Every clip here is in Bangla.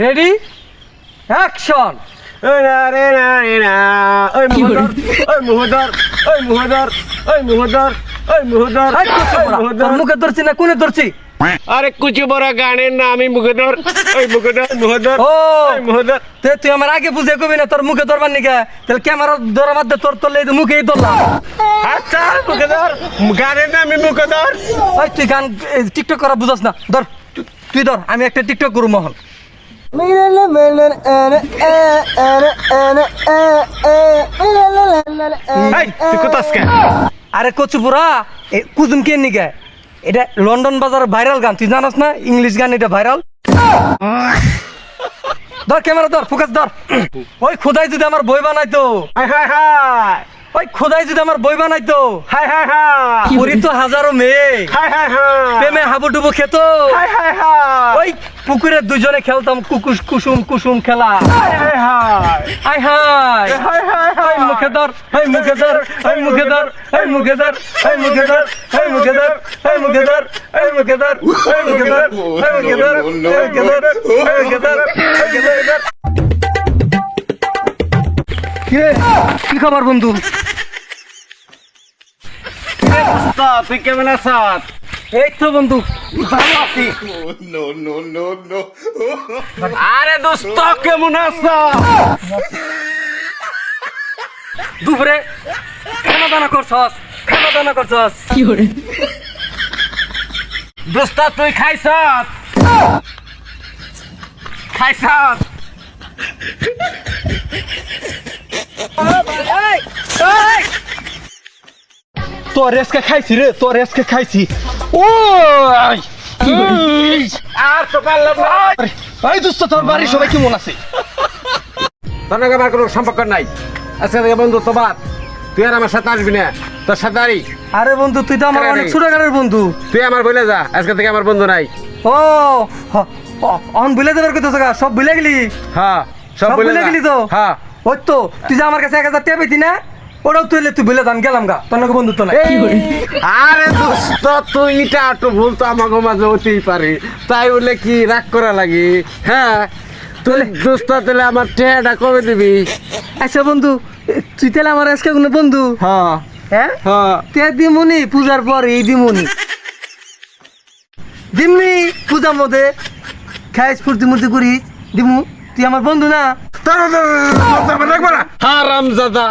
রেডি অ্যাকশন ওই না রে না রে না ওই মুহদর ওই মুহদর ওই মুহদর ওই মুহদর ওই মুহদর তোর মুখে ধরছি না কোনে ধরছি আরে কুচি বড় গানের না আমি মুখদর ওই মুখদর মুহদর ও ওই মুহদর তে তুই আমার আগে বুঝে কবি না তোর মুখে ধরবার নিকা তাহলে ক্যামেরা ধরার মধ্যে তোর তোর লেগে মুখেই ধরলাম আচ্ছা মুখদর গানের না আমি মুখদর ওই তুই গান এই, টিকটক করা বুঝাস না ধর তুই ধর আমি একটা টিকটক করু মহল এই আরে কচুপুরা এ কুজুম কে নিকা এটা লন্ডন বাজার ভাইরাল গান তুই জানাস না? ইংলিশ গান এটা ভাইরাল? ধর ক্যামেরা ধর ফোকাস ধর। ওই খোদাই যদি আমার বই বানাইতো। হাই হাই হাই। ওই খোদাই যদি আমার বই বানাইতো হাই হাই হাই পুরি তো হাজারো মেয়ে হাই হাই হাই প্রেমে হাবুডুবু খেত হাই হাই হাই ওই পুকুরে দুজনে খেলতাম কুকুস কুসুম কুসুম খেলা হাই হাই হাই হাই হাই হাই হাই এই মুখে ধর এই মুখে ধর এই মুখে ধর এই মুখে ধর এই মুখে ধর এই মুখে ধর এই মুখে ধর এই মুখে ধর এই কি? কি খবর বন্ধু? তো তুই কেমন আছিস এই তো বন্ধু ভালো আছি. আরে দোস্ত কেমন আছিস দুপুরে খানা দানা করছস। খানা দানা করছস দোস্ত তুই খাইছ খাইছ তোর রেসকে খাইছি রে তোর রেসকে খাইছি। ও আর তো পারলাম না। এই দোস্ত তোর বাড়ির সবাই কেমন আছে? তোর নাকি আমার কোনো সম্পর্ক নাই। আজকে থেকে বন্ধু তো বাদ। তুই আর আমার সাথে আসবি না। তোর সাথে আরি। আরে বন্ধু তুই তো আমার অনেক। ছোটকালের বন্ধু। তুই আমার বলে যা আজকে থেকে আমার বন্ধু নাই। ও অন ভুলে দেবার কথা গা সব ভুলে গেলি? হ্যাঁ সব ভুলে। গেলি তো? হ্যাঁ। ওই তো তুই যে আমার কাছে এক হাজার টেপে না? ওটাও তুই তুই ভুলে যান গেলাম গা তোর নাকি বন্ধু তো নাই আরে দোস্ত তুই এটা একটু ভুল তো আমাকে মাঝে হতেই পারে। তাই বলে কি রাগ করা লাগে? হ্যাঁ? তুই দোস্ত তাহলে আমার টেহাটা কবে দিবি? আচ্ছা বন্ধু তুই তাহলে আমার আজকে কোনো বন্ধু? হ্যাঁ। হ্যাঁ? হ্যাঁ। তে দিমুনি পূজার পর এই দিমুনি। দিমনি পূজার মধ্যে খাইস ফুর্তি মুর্তি করিস দিমু তুই আমার বন্ধু না? হারাম জাদা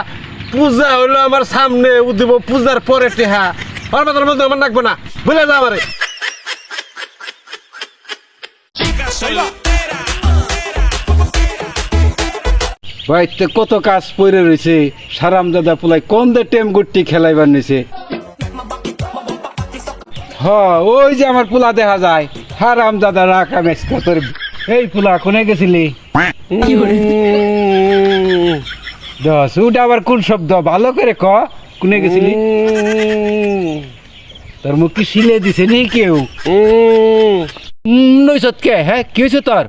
পূজা হলো আমার সামনে ও দিব পূজার পরে টেহা। আর মাতার মধ্যে আমার রাখব না। বলে যা আমারে। বাইতে কত কাজ পড়ে রয়েছে সারাম দাদা পোলাই কোন দে টেম গুট্টি খেলাইবার নিছে? হ ওই যে আমার পোলা দেখা যায়। হারাম দাদা রাখা মেসকা তোর এই পোলা কোনে গেছিলি? দশ ওটা আবার কোন শব্দ? ভালো করে ক। কোনে গেছিলি? তোর মুখ কি সিলে দিছে নি কেউ? নইছত কে? হ্যাঁ কি হয়েছে তোর.